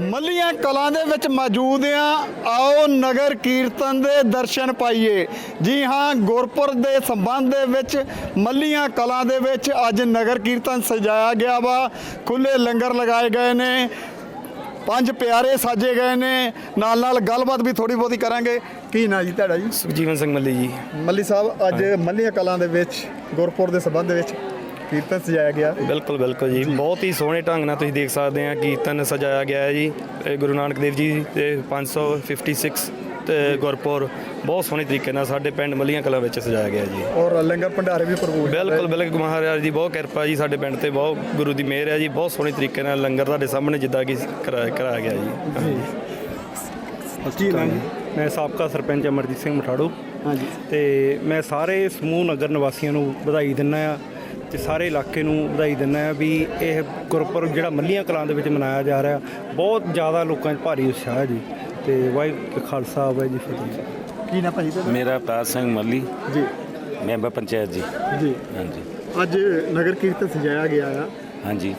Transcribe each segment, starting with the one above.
ਮੱਲੀਆਂ ਕਲਾਂ ਦੇ ਵਿੱਚ ਮੌਜੂਦ ਆ। ਆਓ ਨਗਰ ਕੀਰਤਨ ਦੇ ਦਰਸ਼ਨ ਪਾਈਏ। ਜੀ ਹਾਂ ਗੁਰਪੁਰ ਦੇ ਸੰਬੰਧ ਦੇ ਵਿੱਚ ਮੱਲੀਆਂ ਕਲਾਂ ਦੇ ਵਿੱਚ ਅੱਜ ਨਗਰ ਕੀਰਤਨ ਸਜਾਇਆ ਗਿਆ ਵਾ। ਖੁੱਲੇ ਲੰਗਰ ਲਗਾਏ ਗਏ ਨੇ। ਪੰਜ ਪਿਆਰੇ ਸਾਜੇ ਗਏ ਨੇ। ਨਾਲ ਨਾਲ ਗੱਲਬਾਤ ਵੀ ਥੋੜੀ ਬਹੁਤੀ ਕਰਾਂਗੇ। ਕੀ ਨਾਂ ਜੀ ਤੁਹਾਡਾ ਜੀ? ਸੁਖਜੀਵਨ ਸਿੰਘ ਮੱਲੀ ਜੀ। ਮੱਲੀ ਸਾਹਿਬ ਅੱਜ ਮੱਲੀਆਂ ਕਲਾਂ ਦੇ ਵਿੱਚ ਗੁਰਪੁਰ ਦੇ ਸੰਬੰਧ ਦੇ ਵਿੱਚ ਕੀਰਤਨ ਸਜਾਇਆ ਗਿਆ। ਬਿਲਕੁਲ ਬਿਲਕੁਲ ਜੀ। ਬਹੁਤ ਹੀ ਸੋਹਣੇ ਢੰਗ ਨਾਲ ਤੁਸੀਂ ਦੇਖ ਸਕਦੇ ਆ ਕੀਰਤਨ ਸਜਾਇਆ ਗਿਆ ਹੈ ਜੀ। ਇਹ ਗੁਰੂ ਨਾਨਕ ਦੇਵ ਜੀ ਦੇ 556 ਤੇ ਗੁਰਪੁਰ ਬਹੁਤ ਸੋਹਣੇ ਤਰੀਕੇ ਨਾਲ ਸਾਡੇ ਪਿੰਡ ਮੱਲੀਆਂ ਕਲਾਂ ਵਿੱਚ ਸਜਾਇਆ ਗਿਆ ਜੀ। ਔਰ ਲੰਗਰ ਭੰਡਾਰੇ ਵੀ ਭਰਪੂਰ ਬਿਲਕੁਲ ਬਿਲਕੁਲ। ਮਹਾਰਾਜ ਦੀ ਬਹੁਤ ਕਿਰਪਾ ਜੀ ਸਾਡੇ ਪਿੰਡ ਤੇ। ਬਹੁਤ ਗੁਰੂ ਦੀ ਮਿਹਰ ਹੈ ਜੀ। ਬਹੁਤ ਸੋਹਣੇ ਤਰੀਕੇ ਨਾਲ ਲੰਗਰ ਤੁਹਾਡੇ ਸਾਹਮਣੇ ਜਿੱਦਾਂ ਕਿ ਕਰਾਇਆ ਕਰਾਇਆ ਗਿਆ ਜੀ। ਜੀ। ਮੈਂ ਸਾਬਕਾ ਸਰਪੰਚ ਅਮਰਜੀਤ ਸਿੰਘ ਮਠਾੜੂ। ਹਾਂਜੀ। ਤੇ ਮੈਂ ਸਾਰੇ ਸਮੂਹ ਨਗਰ ਨਿਵਾਸੀਆਂ ਨੂੰ ਵਧਾਈ ਦਿੰਦਾ ਆ ਤੇ ਸਾਰੇ ਇਲਾਕੇ ਨੂੰ ਵਧਾਈ ਦਿੰਦਾ ਆ ਵੀ ਇਹ ਗੁਰਪੁਰਬ ਜਿਹੜਾ ਮੱਲੀਆਂ ਕਲਾਂ ਦੇ ਵਿੱਚ ਮਨਾਇਆ ਜਾ ਰਿਹਾ ਬਹੁਤ ਜ਼ਿਆਦਾ ਲੋਕਾਂ 'ਚ ਭਾਰੀ ਉਤਸ਼ਾਹ ਹੈ ਜੀ। ਤੇ ਵਾਹਿਗੁਰੂ ਖਾਲਸਾ ਵਾਹਿਗੁਰੂ ਜੀ ਕੀ ਫਤਿਹ। ਕੀ ਨਾਂ ਭਾਜੀ ਤੁਹਾਡਾ? ਮੇਰਾ ਅਵਤਾਰ ਸਿੰਘ ਮੱਲੀ। ਜੀ। ਮੈਂਬਰ ਪੰਚਾਇਤ ਜੀ। ਜੀ। ਹਾਂਜੀ। ਅੱਜ ਨਗਰ ਕੀਰਤਨ ਸਜਾਇਆ ਗਿਆ ਆ। ਹਾਂਜੀ।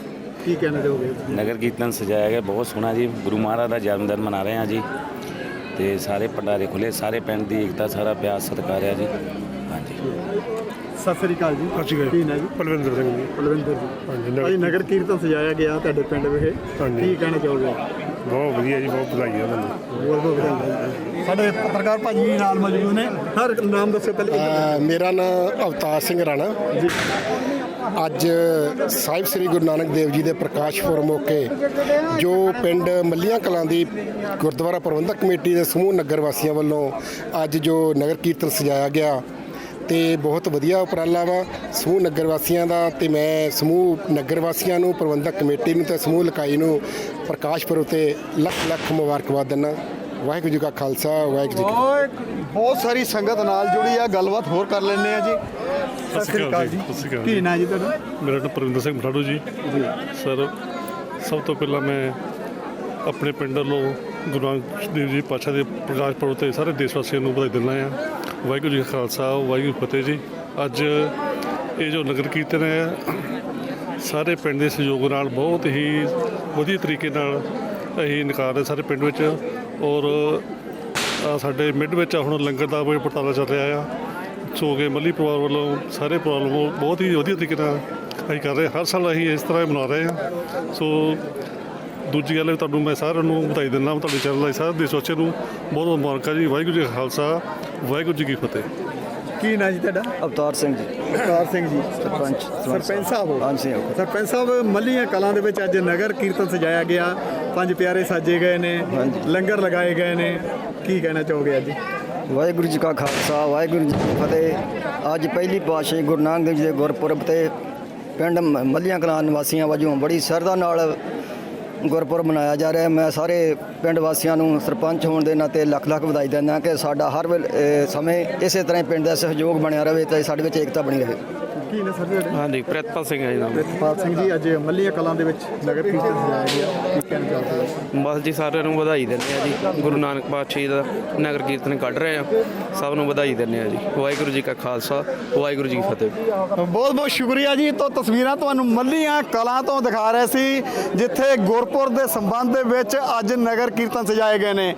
ਕੀ ਕਹਿਣਾ ਚਾਹੋਗੇ? ਨਗਰ ਕੀਰਤਨ ਸਜਾਇਆ ਗਿਆ ਬਹੁਤ ਸੋਹਣਾ ਜੀ। ਗੁਰੂ ਮਹਾਰਾਜ ਦਾ ਜਨਮ ਦਿਨ ਮਨਾ ਰਹੇ ਹਾਂ ਜੀ। ਤੇ ਸਾਰੇ ਭੰਡਾਰੇ ਖੁੱਲੇ ਸਾਰੇ ਪਿੰਡ ਦੀ ਏਕਤਾ ਸਾਰਾ ਪਿਆਰ ਸਤਿਕਾਰ ਆ ਜੀ। ਹਾਂਜੀ। ਸਤਿ ਸ੍ਰੀ ਅਕਾਲ ਜੀ। ਸਤਿ ਸ਼੍ਰੀ ਅਕਾਲ। ਨਾਂ ਜੀ? ਪਲਵਿੰਦਰ ਸਿੰਘ ਜੀ। ਬਲਵਿੰਦਰ ਹਾਂਜੀ, ਜੀ ਨਗਰ ਅੱਜ ਨਗਰ ਕੀਰਤਨ। ਸਜਾਇਆ ਗਿਆ ਤੁਹਾਡੇ ਪਿੰਡ ਵਿਖੇ। ਹਾਂਜੀ। ਕੀ ਕਹਿਣਾ ਚਾਹੋਗੇ? ਬਹੁਤ ਵਧੀਆ ਜੀ ਬਹੁਤ ਵਧਾਈਆਂ ਤੁਹਾਨੂੰ ਬਹੁਤ ਬਹੁਤ ਵਧਾਈਆਂ ਸਾਡੇ ਪੱਤਰਕਾਰ ਭਾਜੀ ਵੀ ਨਾਲ ਮੌਜੂਦ ਨੇ। ਹਰ ਨਾਮ ਦੱਸੋ ਪਹਿਲੇ ਅ, ਮੇਰਾ ਨਾਮ ਅਵਤਾਰ ਸਿੰਘ ਰਾਣਾ। ਜੀ। ਅੱਜ ਸਾਹਿਬ ਸ੍ਰੀ ਗੁਰੂ ਨਾਨਕ ਦੇਵ ਜੀ ਦੇ ਪ੍ਰਕਾਸ਼ ਪੁਰਬ ਮੌਕੇ ਜੋ ਪਿੰਡ ਮੱਲੀਆਂ ਕਲਾਂ ਦੀ ਗੁਰਦੁਆਰਾ ਪ੍ਰਬੰਧਕ ਕਮੇਟੀ ਦੇ ਸਮੂਹ ਨਗਰ ਵਾਸੀਆਂ ਵੱਲੋਂ ਅੱਜ ਜੋ ਨਗਰ ਕੀਰਤਨ ਸਜਾਇਆ ਗਿਆ ਤੇ ਬਹੁਤ ਵਧੀਆ ਉਪਰਾਲਾ ਵਾ। ਸਮੂਹ ਨਗਰ ਵਾਸੀਆਂ ਦਾ ਤੇ ਮੈਂ ਸਮੂਹ ਨਗਰ ਵਾਸੀਆਂ ਨੂੰ ਪ੍ਰਬੰਧਕ ਕਮੇਟੀ ਨੂੰ ਤੇ ਸਮੂਹ ਇਕਾਈ ਨੂੰ ਪ੍ਰਕਾਸ਼ ਪੁਰਬ ਤੇ ਲੱਖ ਲੱਖ ਮੁਬਾਰਕਬਾਦ ਦਿੰਦਾ। ਵਾਹਿਗੁਰੂ ਜੀ ਕਾ ਖਾਲਸਾ ਵਾਹਿਗੁਰੂ ਜੀ ਕੀ ਬਹੁਤ ਸਾਰੀ ਸੰਗਤ ਨਾਲ ਜੁੜੀ ਆ। ਗੱਲਬਾਤ ਹੋਰ ਕਰ ਲੈਣੇ ਆ ਜੀ। ਸਤਿ ਸ੍ਰੀ ਅਕਾਲ ਜੀ ਸਤਿ ਸ਼੍ਰੀ ਅਕਾਲ ਕੀ ਜੀ। ਨਾਂ ਜੀ ਤੁਹਾਡਾ? ਮੇਰਾ ਨਾਮ ਪਰਵਿੰਦਰ ਸਿੰਘ ਮਠਾੜੂ ਜੀ। ਸਰ ਸਭ ਤੋਂ ਪਹਿਲਾਂ ਮੈਂ ਆਪਣੇ ਪਿੰਡ ਵੱਲੋਂ ਗੁਰੂ ਨਾਨਕ ਦੇਵ ਜੀ ਪਾਤਸ਼ਾਹ ਦੇ ਪ੍ਰਕਾਸ਼ ਪੁਰਬ ਤੇ ਸਾਰੇ ਦੇਸ਼ ਵਾਸੀਆਂ ਨੂੰ ਵਧਾਈ ਦਿੰਦਾ ਹਾਂ। ਵਾਹਿਗੁਰੂ ਜੀ ਕਾ ਖਾਲਸਾ, ਵਾਹਿਗੁਰੂ ਫਤਿਹ ਜੀ। ਅੱਜ ਇਹ ਜੋ ਨਗਰ ਕੀਰਤਨ ਹੈ, ਸਾਰੇ ਪਿੰਡ ਦੇ ਸਹਿਯੋਗ ਨਾਲ ਬਹੁਤ ਹੀ ਵਧੀਆ ਤਰੀਕੇ ਨਾਲ ਅਸੀਂ ਨਿਕਾਲ ਰਹੇ ਸਾਰੇ ਪਿੰਡ ਵਿੱਚ। ਔਰ ਸਾਡੇ ਮਿੱਡ ਵਿੱਚ ਹੁਣ ਲੰਗਰ ਦਾ ਵੀ ਪੜਤਾਲਾ ਚੱਲ ਰਿਹਾ ਆ। ਸੋ ਕੇ ਮੱਲੀ ਪਰਿਵਾਰ ਵੱਲੋਂ, ਸਾਰੇ ਪਰਿਵਾਰ ਵੱਲੋਂ ਬਹੁਤ ਹੀ ਵਧੀਆ ਤਰੀਕੇ ਨਾਲ ਅਸੀਂ ਕਰ ਰਹੇ ਹਰ ਸਾਲ ਅਸੀਂ ਇਸ ਤਰ੍ਹਾਂ ਮਨਾ ਰਹੇ ਹਾਂ। ਸੋ ਦੂਜੀ ਗੱਲ ਤੁਹਾਨੂੰ ਮੈਂ ਸਾਰਿਆਂ ਨੂੰ ਵਧਾਈ ਦਿੰਦਾ ਤੁਹਾਡੇ ਚੈਨਲ ਲਈ ਸਾਰੇ ਦੇਸ਼ ਵਾਸੀਆਂ ਨੂੰ ਬਹੁਤ ਬਹੁਤ ਮੁਬਾਰਕਾਂ ਜੀ ਵਾਹਿਗੁਰੂ ਜੀ ਕਾ ਖਾਲਸਾ ਵਾਹਿਗੁਰੂ ਜੀ ਕੀ ਫਤਿਹ। ਕੀ ਨਾਂ ਜੀ ਤੁਹਾਡਾ? ਅਵਤਾਰ ਸਿੰਘ ਜੀ। ਅਵਤਾਰ ਸਿੰਘ ਜੀ। ਸਰਪੰਚ ਸਰਪੰਚ ਸਾਹਿਬ ਹੋ। ਹਾਂਜੀ ਸਰਪੰਚ ਸਾਹਿਬ ਮੱਲੀਆਂ ਕਲਾਂ ਦੇ ਵਿੱਚ ਅੱਜ ਨਗਰ ਕੀਰਤਨ ਸਜਾਇਆ ਗਿਆ। ਪੰਜ ਪਿਆਰੇ ਸਾਜੇ ਗਏ ਨੇ ਲੰਗਰ ਲਗਾਏ ਗਏ ਨੇ। ਕੀ ਕਹਿਣਾ ਚਾਹੋਗੇ ਅੱਜ? ਵਾਹਿਗੁਰੂ ਜੀ ਕਾ ਖਾਲਸਾ ਵਾਹਿਗੁਰੂ ਜੀ ਕੀ ਫਤਿਹ। ਅੱਜ ਪਹਿਲੀ ਪਾਤਸ਼ਾਹੀ ਗੁਰੂ ਨਾਨਕ ਦੇਵ ਜੀ ਦੇ ਗੁਰਪੁਰਬ ਤੇ ਪਿੰਡ ਮੱਲੀਆਂ ਕਲਾਂ ਨਿਵਾਸੀਆਂ ਵਜੋਂ ਬੜੀ ਸਰਦਾ ਨਾਲ ਗੁਰਪੁਰਬ ਮਨਾਇਆ ਜਾ ਰਿਹਾ ਹੈ। ਮੈਂ ਸਾਰੇ ਪਿੰਡ ਵਾਸੀਆਂ ਨੂੰ ਸਰਪੰਚ ਹੋਣ ਦੇ ਨਾਤੇ ਲੱਖ ਲੱਖ ਵਧਾਈ ਦਿੰਦਾ ਕਿ ਸਾਡਾ ਹਰ ਵੇਲੇ ਸਮੇਂ ਇਸੇ ਤਰ੍ਹਾਂ ਹੀ ਪਿੰਡ ਦਾ ਸਹਿਯੋਗ ਬਣਿਆ ਰਹੇ ਤੇ ਸਾਡੇ ਵਿੱਚ ਏਕਤਾ ਬਣੀ ਰਹੇ ਕੀ ਨੇ ਸਰ ਤੁਹਾਡੇ? ਹਾਂਜੀ ਪ੍ਰਿਤਪਾਲ ਸਿੰਘ ਹੈ ਜੀ ਨਾਮ। ਪ੍ਰਿਤਪਾਲ ਸਿੰਘ ਜੀ ਅੱਜ ਮੱਲੀਆਂ ਕਲਾਂ ਦੇ ਵਿੱਚ ਨਗਰ ਕੀਰਤਨ ਸਜਾਇਆ ਗਿਆ। ਕੀ ਕਹਿਣਾ ਚਾਹੋਗੇ? ਬਸ ਜੀ ਸਾਰਿਆਂ ਨੂੰ ਵਧਾਈ ਦਿੰਦੇ ਆ ਜੀ। ਗੁਰੂ ਨਾਨਕ ਪਾਤਸ਼ਾਹ ਜੀ ਦਾ ਨਗਰ ਕੀਰਤਨ ਕੱਢ ਰਹੇ ਆ ਸਭ ਨੂੰ ਵਧਾਈ ਦਿੰਦੇ ਆ ਜੀ। ਵਾਹਿਗੁਰੂ ਜੀ ਕਾ ਖਾਲਸਾ ਵਾਹਿਗੁਰੂ ਜੀ ਕੀ ਫਤਿਹ। ਬਹੁਤ ਬਹੁਤ ਸ਼ੁਕਰੀਆ ਜੀ ਤੋਂ ਤਸਵੀਰਾਂ ਤੁਹਾਨੂੰ ਮੱਲੀਆਂ ਕਲਾਂ ਤੋਂ ਦਿਖਾ ਰਹੇ ਸੀ ਜਿੱਥੇ ਗੁਰਪੁਰ ਦੇ ਸੰਬੰਧ ਦੇ ਵਿੱਚ ਅੱਜ ਨਗਰ ਕੀਰਤਨ ਸਜਾਏ ਗਏ ਨੇ।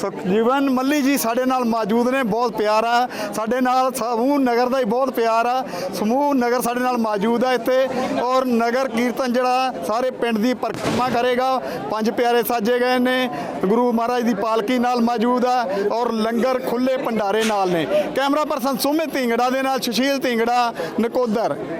ਸੁਖਜੀਵਨ ਮੱਲੀ ਜੀ ਸਾਡੇ ਨਾਲ ਮੌਜੂਦ ਨੇ, ਬਹੁਤ ਪਿਆਰ ਆ। ਸਾਡੇ ਨਾਲ ਸਮੂਹ ਨਗਰ ਦਾ ਹੀ ਬਹੁਤ ਪਿਆਰ ਆ। ਸਮੂਹ ਨਗਰ ਸਾਡੇ ਨਾਲ ਮੌਜੂਦ ਆ ਇੱਥੇ ਔਰ ਨਗਰ ਕੀਰਤਨ ਜਿਹੜਾ ਸਾਰੇ ਪਿੰਡ ਦੀ ਪਰਿਕਰਮਾ ਕਰੇਗਾ। ਪੰਜ ਪਿਆਰੇ ਸਾਜੇ ਗਏ ਨੇ, ਗੁਰੂ ਮਹਾਰਾਜ ਦੀ ਪਾਲਕੀ ਨਾਲ ਮੌਜੂਦ ਆ ਔਰ ਲੰਗਰ ਖੁੱਲੇ ਭੰਡਾਰੇ ਨਾਲ ਨੇ। ਕੈਮਰਾ ਪਰਸਨ ਸੁਮਿਤ ਢਿੰਗੜਾ ਦੇ ਨਾਲ ਸੁਸ਼ੀਲ ਢਿੰਗੜਾ, ਨਕੋਦਰ।